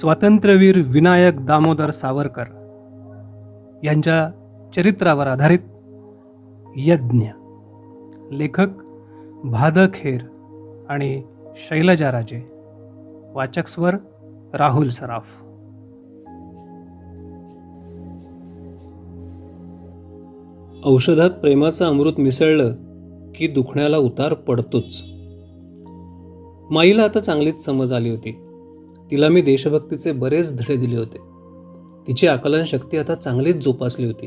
स्वातंत्र्यवीर विनायक दामोदर सावरकर यांच्या चरित्रावर आधारित यज्ञ. लेखक भादखेर आणि शैलजा राजे. वाचक स्वर राहुल सराफ. औषधात प्रेमाचं अमृत मिसळलं की दुखण्याला उतार पडतोच. माईला आता चांगलीच समज आली होती. तिला मी देशभक्तीचे बरेच धडे दिले होते. तिची आकलन शक्ती आता चांगलीच जोपासली होती.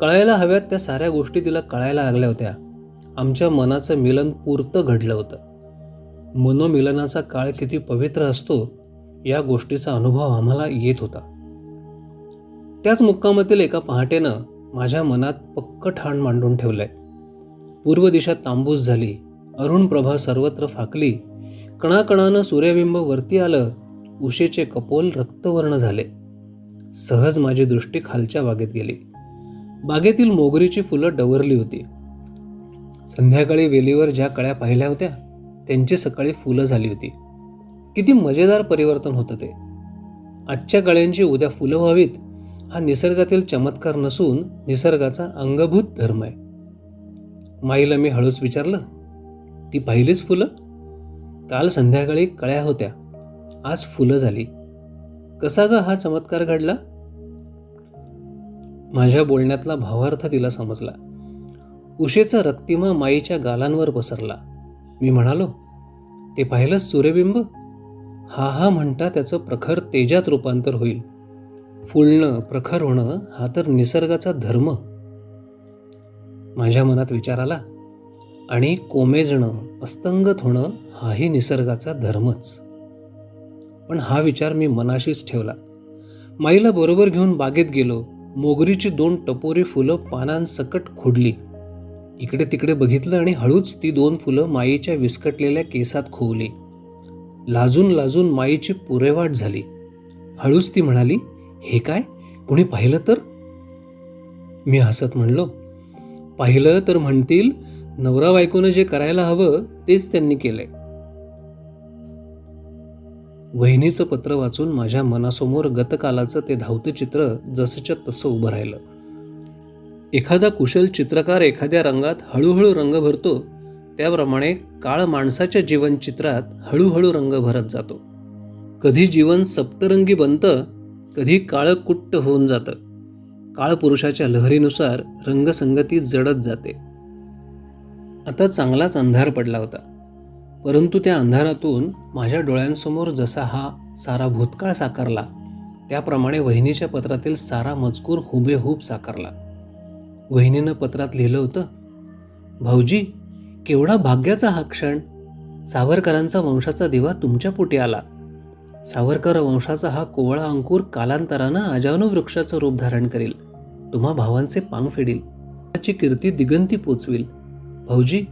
कळायला हव्यात त्या साऱ्या गोष्टी तिला कळायला लागल्या होत्या. आमच्या मनाचं मिलन पुरतं घडलं होतं. मनोमिलनाचा काळ किती पवित्र असतो या गोष्टीचा अनुभव आम्हाला येत होता. त्याच मुक्कामातील एका पहाटेनं माझ्या मनात पक्क ठाण मांडून ठेवलंय. पूर्व दिशा तांबूस झाली. अरुण प्रभा सर्वत्र फाकली. कणाकणानं सूर्यबिंब वरती आलं. उशेचे कपोल रक्तवर्ण झाले. सहज माझी दृष्टी खालच्या बागेत गेली. बागेतील मोगरीची फुलं डवरली होती. संध्याकाळी वेलीवर ज्या कळ्या पाहिल्या होत्या त्यांची सकाळी फुलं झाली होती. किती मजेदार परिवर्तन होतं ते. आजच्या कळ्यांची उद्या फुलं व्हावीत हा निसर्गातील चमत्कार नसून निसर्गाचा अंगभूत धर्म आहे. माईला मी हळूच विचारलं ती पाहिलीच फुलं? काल संध्याकाळी कळ्या होत्या. आज फुलं झाली. कसा ग हा चमत्कार घडला? माझ्या बोलण्यातला भावार्थ तिला समजला. उशेचा रक्तिमा माईच्या गालांवर पसरला. मी म्हणालो ते पाहिलंच सूर्यबिंब? हा हा म्हणता त्याचं प्रखर तेजात रूपांतर होईल. फुलणं प्रखर होणं हा तर निसर्गाचा धर्म. माझ्या मनात विचार आला आणि कोमेजणं अस्तंगत होणं हाही निसर्गाचा धर्मच. पण हा विचार मी मनाशीच ठेवला. माईला बरोबर घेऊन बागेत गेलो. मोगरीची दोन टपोरी फुलं पानांसकट खोडली. इकडे तिकडे बघितलं आणि हळूच ती दोन फुलं माईच्या विस्कटलेल्या केसात खोवली. लाजून लाजून माईची पुरेवाट झाली. हळूच ती म्हणाली हे काय? कुणी पाहिलं तर? मी हसत म्हणलो पाहिलं तर म्हणतील. नवरा बायकोनं जे करायला हवं तेच त्यांनी केलंय. वहिनीचं पत्र वाचून माझ्या मनासमोर गतकालाचं ते धावतं चित्र जसंच्या तसं उभं राहिलं. एखादा कुशल चित्रकार एखाद्या रंगात हळूहळू रंग भरतो त्याप्रमाणे काळ माणसाच्या जीवनचित्रात हळूहळू रंग भरत जातो. कधी जीवन सप्तरंगी बनतं कधी काळं कुट्ट होऊन जातं. काळ पुरुषाच्या लहरीनुसार रंगसंगती जडत जाते. आता चांगलाच अंधार पडला होता. परंतु त्या अंधारातून माझ्या डोळ्यांसमोर जसा हा सारा भूतकाळ साकारला त्याप्रमाणे वहिनीच्या पत्रातील सारा मजकूर हुबेहूब साकारला. वहिनीनं पत्रात लिहिलं होतं भाऊजी केवढा भाग्याचा हा क्षण. सावरकरांचा वंशाचा दिवा तुमच्या पोटी आला. सावरकर वंशाचा हा कोवळा अंकुर कालांतरानं अजानू वृक्षाचं रूप धारण करील. तुम्हा भावांचे पांग फेडील. त्याची कीर्ती दिगंती पोचविल. भाऊजी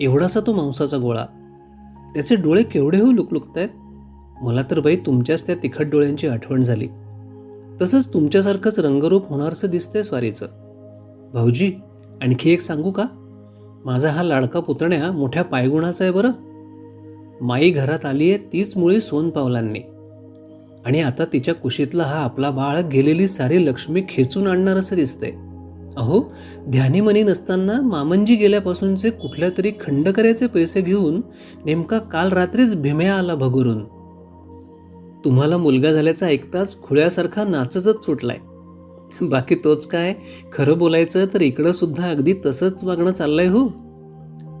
एवढासा तो मांसाचा गोळा. त्याचे डोळे केवढे हो आहेत मला तर बाई तुमच्याच त्या तिखट डोळ्यांची आठवण झाली. तसंच तुमच्यासारखंच रंगरूप होणारसं दिसतंय स्वारीचं. भाऊजी आणखी एक सांगू का? माझा हा लाडका पुतण्या मोठ्या पायगुणाचा आहे बरं. माई घरात आली आहे तीच मुळी सोनपावलांनी आणि आता तिच्या कुशीतला हा आपला बाळ गेलेली सारी लक्ष्मी खेचून आणणार असं दिसतंय. अहो ध्यानीमनी नसताना मामंजी गेल्यापासूनचे कुठल्या तरी खंडकऱ्याचे पैसे घेऊन नेमका काल रात्रीच भीम्या आला भगुरून. तुम्हाला मुलगा झाल्याचा ऐकताच खुळ्यासारखा नाचतच सुटलाय. बाकी तोच काय खरं बोलायचं तर इकडं सुद्धा अगदी तसंच वागणं चाललंय हो.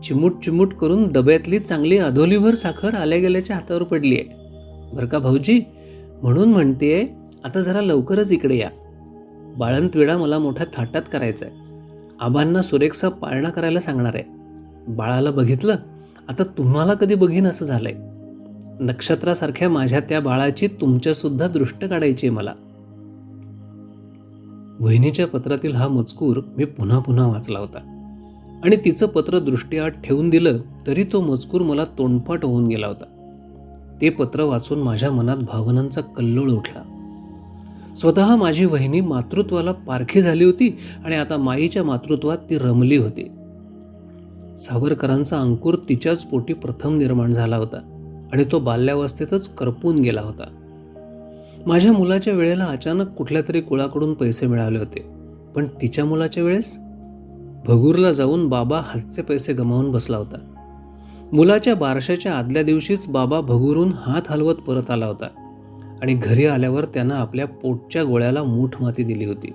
चिमूट चिमूट करून डब्यातली चांगली अधोलीभर साखर आल्या गेल्याच्या हातावर पडली आहे बरं का भाऊजी? म्हणून म्हणतेय आता जरा लवकरच इकडे या. बाळंतविडा मला मोठ्या थाटात करायचा आहे. आबांना सुरेखसा पाळणा करायला सांगणार आहे. बाळाला बघितलं? आता तुम्हाला कधी बघीन असं झालंय. नक्षत्रासारख्या माझ्या त्या बाळाची तुमच्यासुद्धा दृष्ट काढायची आहे मला. वहिनीच्या पत्रातील हा मजकूर मी पुन्हा पुन्हा वाचला होता. आणि तिचं पत्र दृष्टीआत ठेवून दिलं तरी तो मजकूर मला तोंडपाट होऊन गेला होता. ते पत्र वाचून माझ्या मनात भावनांचा कल्लोळ उठला. स्वतः माझी वहिनी मातृत्वाला पारखी झाली होती आणि आता माईच्या मातृत्वात ती रमली होती. सावरकरांचा अंकुर तिच्याच पोटी प्रथम निर्माण झाला होता आणि तो बाल्यावस्थेतच करपून गेला होता. माझ्या मुलाच्या वेळेला अचानक कुठल्या तरी कुळाकडून पैसे मिळाले होते. पण तिच्या मुलाच्या वेळेस? भगूरला जाऊन बाबा हातचे पैसे गमावून बसला होता. मुलाच्या बारशाच्या आदल्या दिवशीच बाबा भगूरून हात हलवत परत आला होता. आणि घरी आल्यावर त्यानं आपल्या पोटच्या गोळ्याला मूठ माती दिली होती.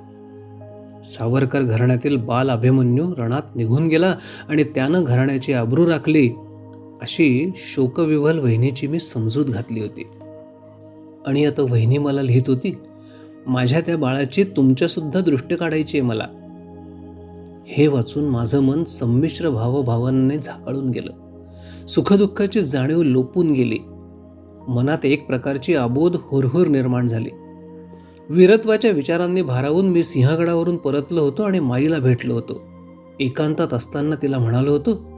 सावरकर घराण्यातील बाल अभिमन्यू रणात निघून गेला आणि त्यानं घराण्याची आबरू राखली. अशी शोकविवल वहिनीची मी समजूत घातली होती. आणि आता वहिनी मला लिहित होती माझ्या त्या बाळाची तुमच्यासुद्धा दृष्टी काढायची आहे मला. हे वाचून माझं मन संमिश्र भावभावांनी झाकाळून गेलं. सुखदुःखाची जाणीव लोपून गेली. मनात एक प्रकारची आबोध हुरहुर निर्माण झाली. वीरत्वाच्या विचारांनी भारावून मी सिंहगडावरून परतलो होतो आणि माईला भेटलो होतो. एकांतात असताना तिला म्हणालो होतो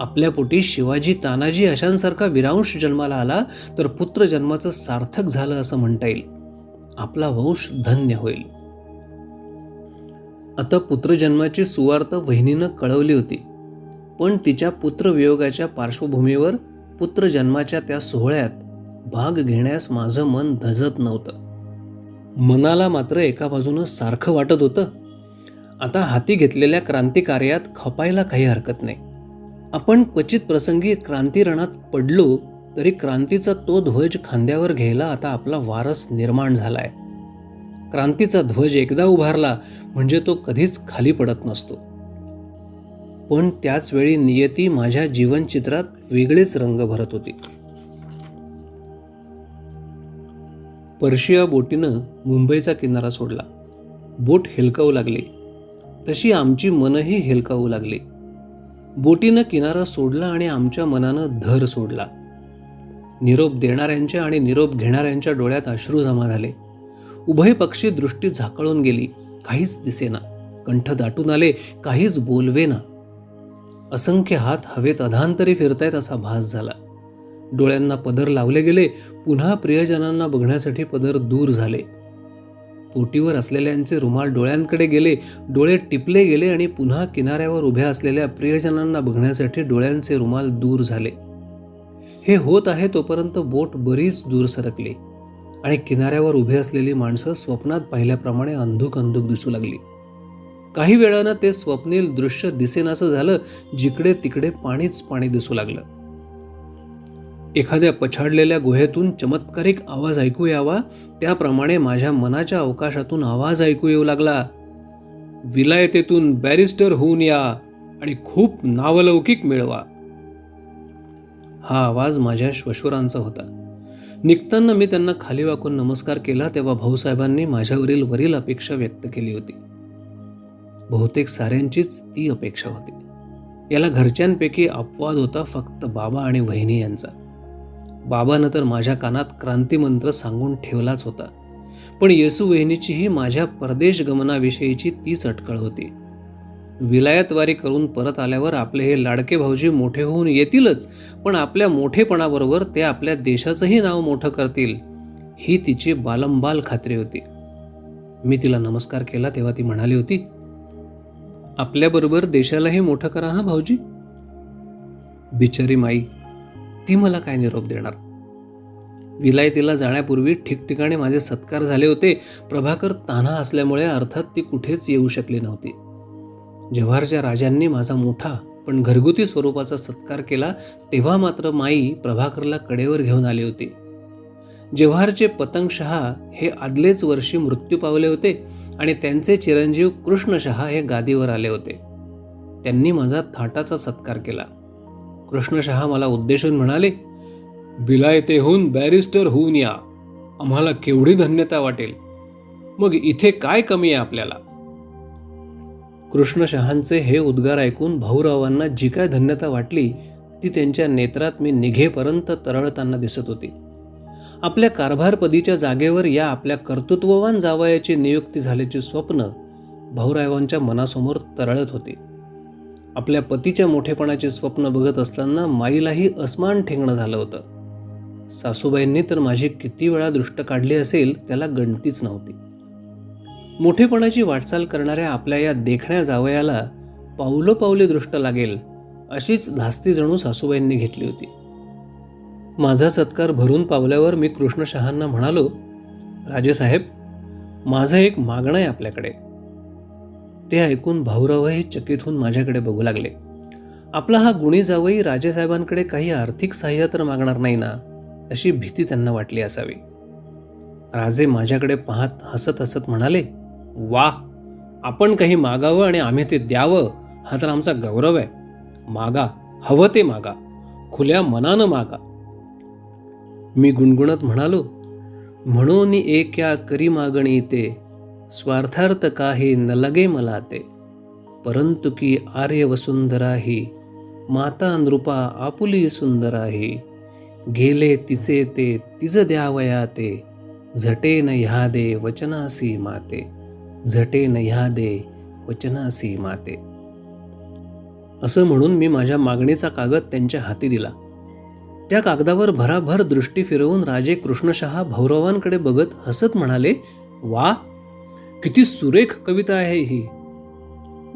आपल्या पोटी शिवाजी तानाजी अशांसारखा विरांश जन्माला आला तर पुत्र जन्माचं सार्थक झालं असं म्हणता येईल. आपला वंश धन्य होईल. आता पुत्रजन्माची सुवार्थ वहिनीनं कळवली होती. पण तिच्या पुत्रवियोगाच्या पार्श्वभूमीवर पुत्रजन्माच्या त्या सोहळ्यात भाग घेण्यास माझं मन धजत नव्हतं. मनाला मात्र एका बाजूनं सारखं वाटत होतं. आता हाती घेतलेल्या क्रांतिकार्यात खपायला काही हरकत नाही. आपण क्वचित प्रसंगी क्रांतिरणात पडलो तरी क्रांतीचा तो ध्वज खांद्यावर घ्यायला आता आपला वारस निर्माण झालाय. क्रांतीचा ध्वज एकदा उभारला म्हणजे तो कधीच खाली पडत नसतो. पण त्याचवेळी नियती माझ्या जीवनचित्रात वेगळेच रंग भरत होती. पर्शिया बोटीनं मुंबईचा किनारा सोडला. बोट हेलकावू लागली. तशी आमची मनही हेलकावू लागली. बोटीनं किनारा सोडला आणि आमच्या मनानं धर सोडला. निरोप देणाऱ्यांच्या आणि निरोप घेणाऱ्यांच्या डोळ्यात अश्रू जमा झाले. उभय पक्षी दृष्टी झाकळून गेली. काहीच दिसेना. कंठ दाटून आले. काहीच बोलवेना. असंख्य हात हवेत अधांतरी फिरतायत असा भास झाला. डोळ्यांना पदर लावले गेले पुन्हा प्रियजनांना बघण्यासाठी पदर दूर झाले. पोटीवर असलेल्यांचे रुमाल डोळ्यांकडे गेले डोळे टिपले गेले आणि पुन्हा किनाऱ्यावर उभ्या असलेल्या प्रियजनांना बघण्यासाठी डोळ्यांचे रुमाल दूर झाले. हे होत आहे तोपर्यंत बोट बरीच दूर सरकली आणि किनाऱ्यावर उभी असलेली माणसं स्वप्नात पाहिल्याप्रमाणे अंधुक अंधुक दिसू लागली. काही वेळानं ते स्वप्नील दृश्य दिसेनासं झालं जिकडे तिकडे पाणीच पाणी दिसू लागलं. एखाद्या पछाडलेल्या गुहेतून चमत्कारिक आवाज ऐकू यावा त्याप्रमाणे माझ्या मनाच्या अवकाशातून आवाज ऐकू येऊ लागला. विलायतेतून बॅरिस्टर होऊन या आणि खूप नावलौकिक मिळवा. हा आवाज माझ्या श्वशुरांचा होता. निघताना मी त्यांना खाली वाकून नमस्कार केला तेव्हा भाऊसाहेबांनी माझ्यावरील वरील अपेक्षा व्यक्त केली होती. बहुतेक साऱ्यांचीच ती अपेक्षा होती. याला घरच्यांपैकी अपवाद होता फक्त बाबा आणि वहिनी यांचा. बाबानं तर माझ्या कानात क्रांतिमंत्र सांगून ठेवलाच होता. पण येसू वहिनीचीही माझ्या परदेश गमनाविषयीची तीच अटकळ होती. विलायतवारी करून परत आल्यावर आपले हे लाडके भाऊजी मोठे होऊन येतीलच पण आपल्या मोठेपणाबरोबर ते आपल्या देशाचंही नाव मोठं करतील ही तिची बालंबाल खात्री होती. मी तिला नमस्कार केला तेव्हा ती म्हणाली होती आपल्याबरोबर देशालाही मोठं करा हा भाऊजी? बिचारी माई ती मला काय निरोप देणार? विलायतीला जाण्यापूर्वी ठिकठिकाणी माझे सत्कार झाले होते. प्रभाकर तान्हा असल्यामुळे अर्थात ती कुठेच येऊ शकली नव्हती. जव्हारच्या राजांनी माझा मोठा पण घरगुती स्वरूपाचा सत्कार केला तेव्हा मात्र माई प्रभाकरला कडेवर घेऊन आली होती. जव्हारचे पतंगशहा हे आदलेच वर्षी मृत्यू पावले होते आणि त्यांचे चिरंजीव कृष्णशहा हे गादीवर आले होते. त्यांनी माझा थाटाचा सत्कार केला. कृष्णशहा मला उद्देशून म्हणाले बिलायतेहून बॅरिस्टर होऊन या. आम्हाला केवढी धन्यता वाटेल. मग इथे काय कमी आहे आपल्याला? कृष्णशहांचे हे उद्गार ऐकून भाऊरावांना जी काय धन्यता वाटली ती त्यांच्या नेत्रात मी निघेपर्यंत तरळताना दिसत होती. आपल्या कारभारपदीच्या जागेवर या आपल्या कर्तृत्ववान जावयाची नियुक्ती झाल्याचे स्वप्न भाऊरावांच्या मनासमोर तरळत होते. आपल्या पतीच्या मोठेपणाचे स्वप्न बघत असताना माईलाही अस्मान ठेंगणं झालं होतं. सासूबाईंनी तर माझी किती वेळा दृष्ट काढली असेल त्याला गणतीच नव्हती. मोठेपणाची वाटचाल करणाऱ्या आपल्या या देखण्या जावयाला पावलोपावले दृष्ट लागेल अशीच धास्ती जणू सासूबाईंनी घेतली होती. माझा सत्कार भरून पावल्यावर मी कृष्णशहांना म्हणालो राजेसाहेब माझं एक मागणं आहे आपल्याकडे. ते ऐकून भाऊरावही चकित होऊन माझ्याकडे बघू लागले. आपला हा गुणी जावई राजेसाहेबांकडे काही आर्थिक सहाय्य तर मागणार नाही ना? अशी भीती त्यांना वाटली असावी. राजे माझ्याकडे पाहत हसत हसत म्हणाले वा आपण काही मागावं आणि आम्ही ते द्यावं हा तर आमचा गौरव आहे. मागा हवं ते मागा. खुल्या मनानं मागा. मी गुणगुणत म्हणालो म्हणून एक्या करी मागणी ते स्वार्थार्थ काही न लगे मला ते परंतु की आर्य वसुंधराही माता नृपा आपुली सुंदर आहे गेले तिचे ते तिज द्यावया ते झटे न ह्या दे वचनासी माते झटे न ह्या दे वचनासी माते. असं म्हणून मी माझ्या मागणीचा कागद त्यांच्या हाती दिला. त्या कागदावर भराभर दृष्टी फिरवून राजे कृष्णशहा भौरवांकडे बघत हसत म्हणाले वा किती सुरेख कविता आहे ही.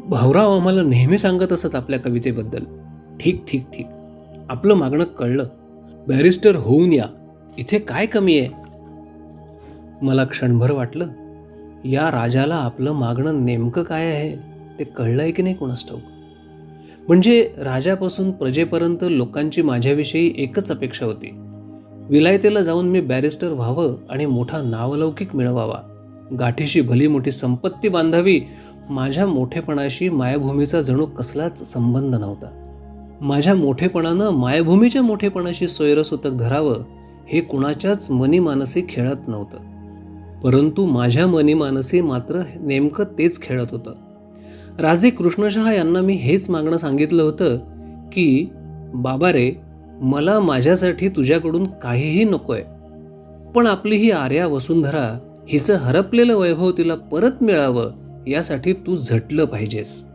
भाऊराव आम्हाला नेहमी सांगत असत आपल्या कवितेबद्दल. ठीक ठीक ठीक. आपलं मागणं कळलं. बॅरिस्टर होऊन या. इथे काय कमी आहे? मला क्षणभर वाटलं या राजाला आपलं मागणं नेमकं काय आहे ते कळलं आहे की नाही कोणास ठाऊक? म्हणजे राजापासून प्रजेपर्यंत लोकांची माझ्याविषयी एकच अपेक्षा होती. विलायतेला जाऊन मी बॅरिस्टर व्हावं आणि मोठा नावलौकिक मिळवावा. गाठीशी भली मोठी संपत्ती बांधावी माझ्या मोठेपणाशी मायभूमीचा जणू कसलाच संबंध नव्हता. माझ्या मोठेपणानं मायभूमीच्या मोठेपणाशी सोयरसुतक धरावं हे कुणाच्याच मनी मानसी खेळत नव्हतं. परंतु माझ्या मनी मानसी मात्र नेमकं तेच खेळत होतं. राजे कृष्णशहा यांना मी हेच मागणं सांगितलं होतं की बाबा रे मला माझ्यासाठी तुझ्याकडून काहीही नकोय. पण आपली ही आर्या वसुंधरा हिचं हरपलेलं वैभव तिला परत मिळावं यासाठी तू झटलं पाहिजेस.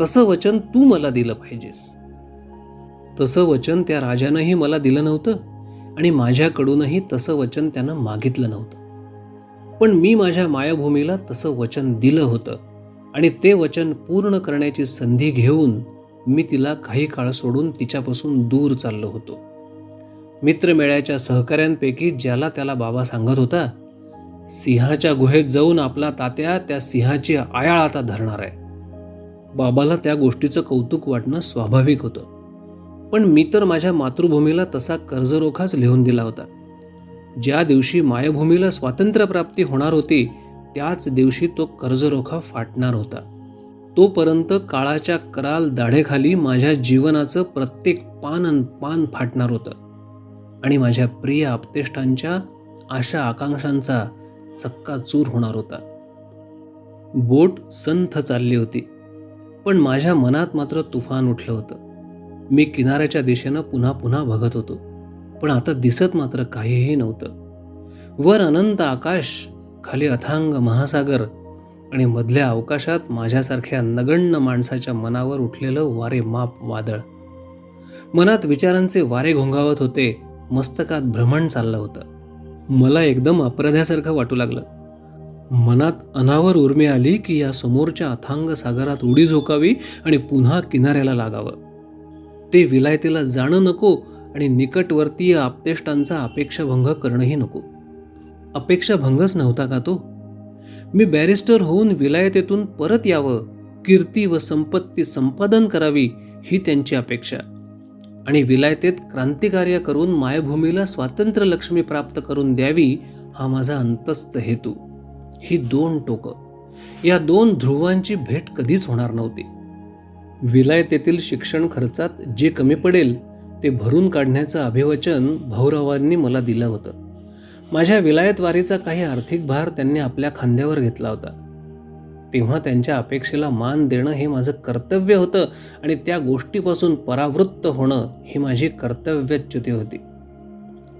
तसं वचन तू मला दिलं पाहिजेस. तसं वचन त्या राजानंही मला दिलं नव्हतं आणि माझ्याकडूनही तसं वचन त्यानं मागितलं नव्हतं. पण मी माझ्या मायाभूमीला तसं वचन दिलं होतं. आणि ते वचन पूर्ण करण्याची संधी घेऊन मी तिला काही काळ सोडून तिच्यापासून दूर चाललो होतो. मित्रमेळ्याच्या सहकाऱ्यांपैकी ज्याला त्याला बाबा सांगत होता सिंहाच्या गुहेत जाऊन आपला तात्या त्या सिंहाची आयाळ आता धरणार आहे. बाबाला त्या गोष्टीचं कौतुक वाटणं स्वाभाविक होतं. पण मी तर माझ्या मातृभूमीला तसा कर्जरोखाच लिहून दिला होता. ज्या दिवशी मायभूमीला स्वातंत्र्यप्राप्ती होणार होती त्याच दिवशी तो कर्जरोखा फाटणार होता. तोपर्यंत काळाच्या कराल दाढेखाली माझ्या जीवनाचं प्रत्येक पान अन पान फाटणार होतं. आणि माझ्या प्रिय आपतेष्टांच्या आशा आकांक्षांचा चक्का चूर होणार होता. बोट संथ चालली होती. पण माझ्या मनात मात्र तुफान उठलं होतं. मी किनाऱ्याच्या दिशेनं पुन्हा पुन्हा बघत होतो. पण आता दिसत मात्र काहीही नव्हतं. वर अनंत आकाश खाली अथांग महासागर आणि मधल्या अवकाशात माझ्यासारख्या नगण्य माणसाच्या मनावर उठलेलं वारे माप वादळ. मनात विचारांचे वारे घोंगावत होते मस्तकात भ्रमण चाललं होतं. मला एकदम अपराध्यासारखं वाटू लागलं. मनात अनावर उर्मी आली की या समोरच्या अथांग सागरात उडी झोकावी आणि पुन्हा किनाऱ्याला लागावं. ते विलायतेला जाणं नको आणि निकटवर्तीय आपतेष्टांचा अपेक्षाभंग करणंही नको. अपेक्षाभंगच नव्हता का तो? मी बॅरिस्टर होऊन विलायतेतून परत यावं कीर्ती व संपत्ती संपादन करावी ही त्यांची अपेक्षा. आणि विलायतेत क्रांतिकार्य करून मायभूमीला स्वातंत्र्य लक्ष्मी प्राप्त करून द्यावी हा माझा अंतस्थ हेतू. ही दोन टोकं. या दोन ध्रुवांची भेट कधीच होणार नव्हती. विलायतेतील शिक्षण खर्चात जे कमी पडेल ते भरून काढण्याचं अभिवचन भाऊरावांनी मला दिलं होतं. माझ्या विलायतवारीचा काही आर्थिक भार त्यांनी आपल्या खांद्यावर घेतला होता. तेव्हा त्यांच्या अपेक्षेला मान देणं हे माझं कर्तव्य होतं आणि त्या गोष्टीपासून परावृत्त होणं ही माझी कर्तव्यच्युती होती.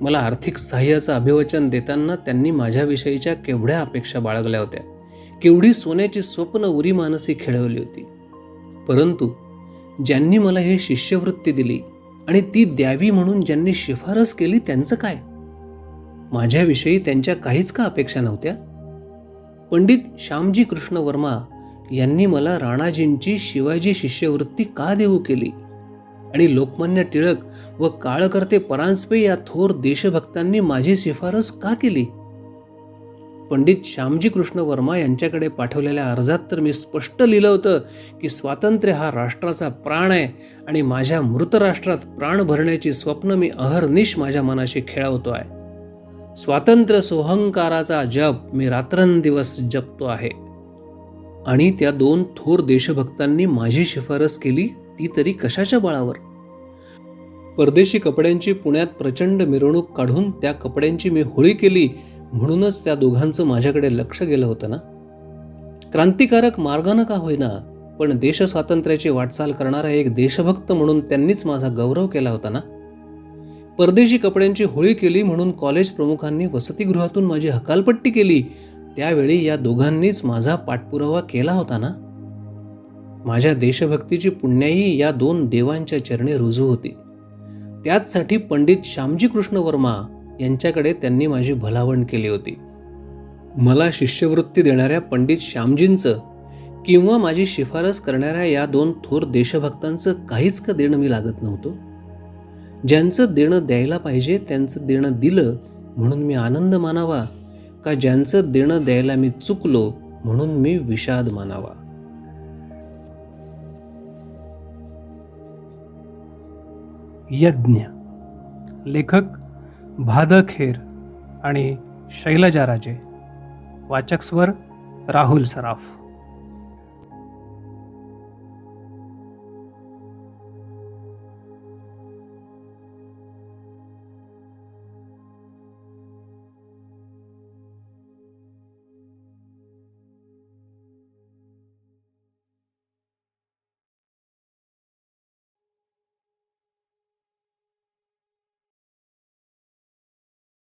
मला आर्थिक सहाय्याचं अभिवचन देताना त्यांनी माझ्याविषयीच्या केवढ्या अपेक्षा बाळगल्या होत्या. केवढी सोन्याची स्वप्न उरी मानसी खेळवली होती. परंतु ज्यांनी मला ही शिष्यवृत्ती दिली आणि ती द्यावी म्हणून ज्यांनी शिफारस केली त्यांचं काय? माझ्याविषयी त्यांच्या काहीच का अपेक्षा नव्हत्या? पंडित श्यामजी कृष्ण वर्मा यांनी मला राणाजींची शिवाजी शिष्यवृत्ती का देऊ केली? आणि लोकमान्य टिळक व काळकर्ते परांजपे या थोर देशभक्तांनी माझी शिफारस का केली? पंडित श्यामजी कृष्ण वर्मा यांच्याकडे पाठवलेल्या अर्जात तर मी स्पष्ट लिहिलं होतं की स्वातंत्र्य हा राष्ट्राचा प्राण आहे आणि माझ्या मृत राष्ट्रात प्राण भरण्याची स्वप्न मी अहर्निश माझ्या मनाशी खेळवतो आहे. स्वातंत्र्य सोहंकाराचा जप मी रात्रंदिवस जपतो आहे. आणि त्या दोन थोर देशभक्तांनी माझी शिफारस केली ती तरी कशाच्या बळावर? परदेशी कपड्यांची पुण्यात प्रचंड मिरवणूक काढून त्या कपड्यांची मी होळी केली म्हणूनच त्या दोघांचं माझ्याकडे लक्ष गेलं होतं ना? क्रांतिकारक मार्गानं का होईना पण देश स्वातंत्र्याची वाटचाल करणारा एक देशभक्त म्हणून त्यांनीच माझा गौरव केला होता ना? परदेशी कपड्यांची होळी केली म्हणून कॉलेज प्रमुखांनी वसतिगृहातून माझी हकालपट्टी केली. त्यावेळी या दोघांनीच माझा पाठपुरावा केला होता ना? माझ्या देशभक्तीची पुण्याई या दोन देवांच्या चरणी रुजू होती. त्याचसाठी पंडित श्यामजी कृष्ण वर्मा यांच्याकडे त्यांनी माझी भलावण केली होती. मला शिष्यवृत्ती देणाऱ्या पंडित श्यामजींचं किंवा माझी शिफारस करणाऱ्या या दोन थोर देशभक्तांचं काहीच का देणं मी लागत नव्हतं. ज्यांचं देणं द्यायला पाहिजे त्यांचं देणं दिलं म्हणून मी आनंद मानावा. का ज्यांचं देणं द्यायला मी चुकलो म्हणून मी विषाद मानावा. यज्ञ. लेखक भाद खेर आणि शैलजा राजे. वाचक स्वर राहुल सराफ.